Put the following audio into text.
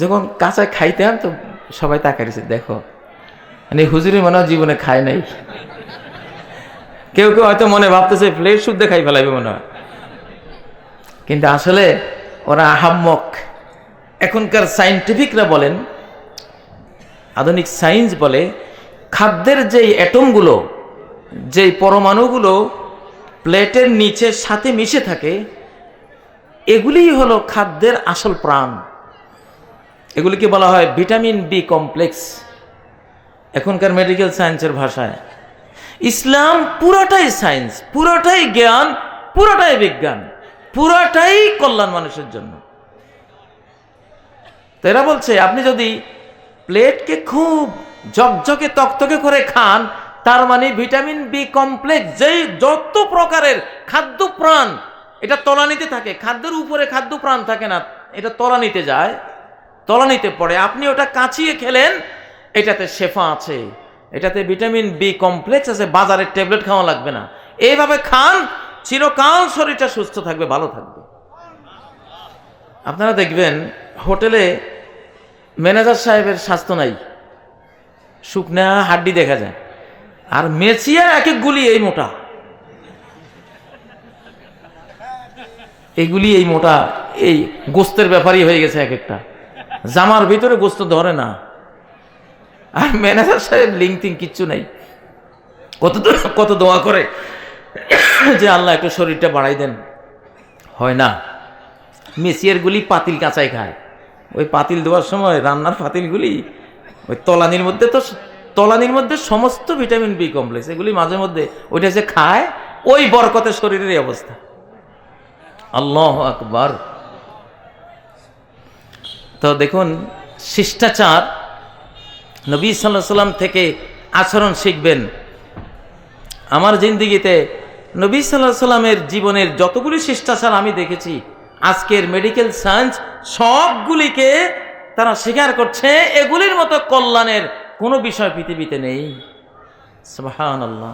যখন কাঁচা খাইতাম তো সবাই তাকাইছে দেখো। মানে হুজুরি মনে জীবনে খায় নাই। কেউ কেউ হয়তো মনে ভাবতেছে, প্লেট শুদ্ধ খাই ফেলাইবে মনে হয়। কিন্তু আসলে ওরা আহাম্মক। এখনকার সাইন্টিফিকরা বলেন, আধুনিক সায়েন্স বলে, খাদ্যের যেই অ্যাটমগুলো, যেই পরমাণুগুলো প্লেটের নিচে সাথে মিশে থাকে, এগুলিই হলো খাদ্যের আসল প্রাণ। এগুলিকে বলা হয় ভিটামিন বি কমপ্লেক্স। এখনকার মেডিকেল সায়েন্সের ভাষায়। ইসলাম পুরোটাই সায়েন্স পুরোটাই জ্ঞান, পুরোটাই বিজ্ঞান, পুরোটাই কল্যাণ মানুষের জন্য। তো বলছে, আপনি যদি প্লেটকে খুব ঝকঝকে, তকতকে করে খান, তার মানে ভিটামিন বি কমপ্লেক্স, যেই যত প্রকারের খাদ্য প্রাণ এটা তলানিতে থাকে, খাদ্যের উপরে খাদ্য প্রাণ থাকে না, এটা তলানিতে যায় তলানিতে পড়ে। আপনি ওটা কাঁচিয়ে খেলেন, এটাতে শেফা আছে। এটাতে ভিটামিন বি কমপ্লেক্স আছে, বাজারের ট্যাবলেট খাওয়া লাগবে না। এইভাবে খান, চিরকাল শরীরটা সুস্থ থাকবে, ভালো থাকবে। আপনারা দেখবেন, হোটেলে ম্যানেজার সাহেবের স্বাস্থ্য নাই। শুকনা হাড্ডি দেখা যায়। আর মেচিয়া এক এক গুলি এই মোটা। এইগুলি এই মোটা, এই গোস্তের ব্যাপারই হয়ে গেছে এক একটা। জামার ভিতরে গোস্ত ধরে না। আর ম্যানেজার সাহেব লিঙ্ক লিঙ্কটিং কিচ্ছু নাই। কত কত দোয়া করে যে আল্লাহ একটু শরীরটা বাড়াই দেন। হয় না। মেসিয়ার গুলি পাতিল কাঁচাই খায়। ওই পাতিল দেওয়ার সময় রান্নার পাতিলগুলি ওই তলানির মধ্যে তো তলানির মধ্যে সমস্ত ভিটামিন বি কমপ্লেক্স। এগুলি মাঝে মধ্যে ওইটা যে খায়, ওই বরকতে শরীরের অবস্থা। আল্লাহ আকবার। তো দেখুন, শিষ্টাচার, নবী সাল্লাহ সাল্লাম থেকে আচরণ শিখবেন। আমার জিন্দিগিতে নবী সাল্লাহ সাল্লামের জীবনের যতগুলি শিষ্টাচার আমি দেখেছি, আজকের মেডিকেল সায়েন্স সবগুলিকে তারা স্বীকার করছে, এগুলির মতো কল্যাণের কোনো বিষয় পৃথিবীতে নেই। সুবহানাল্লাহ।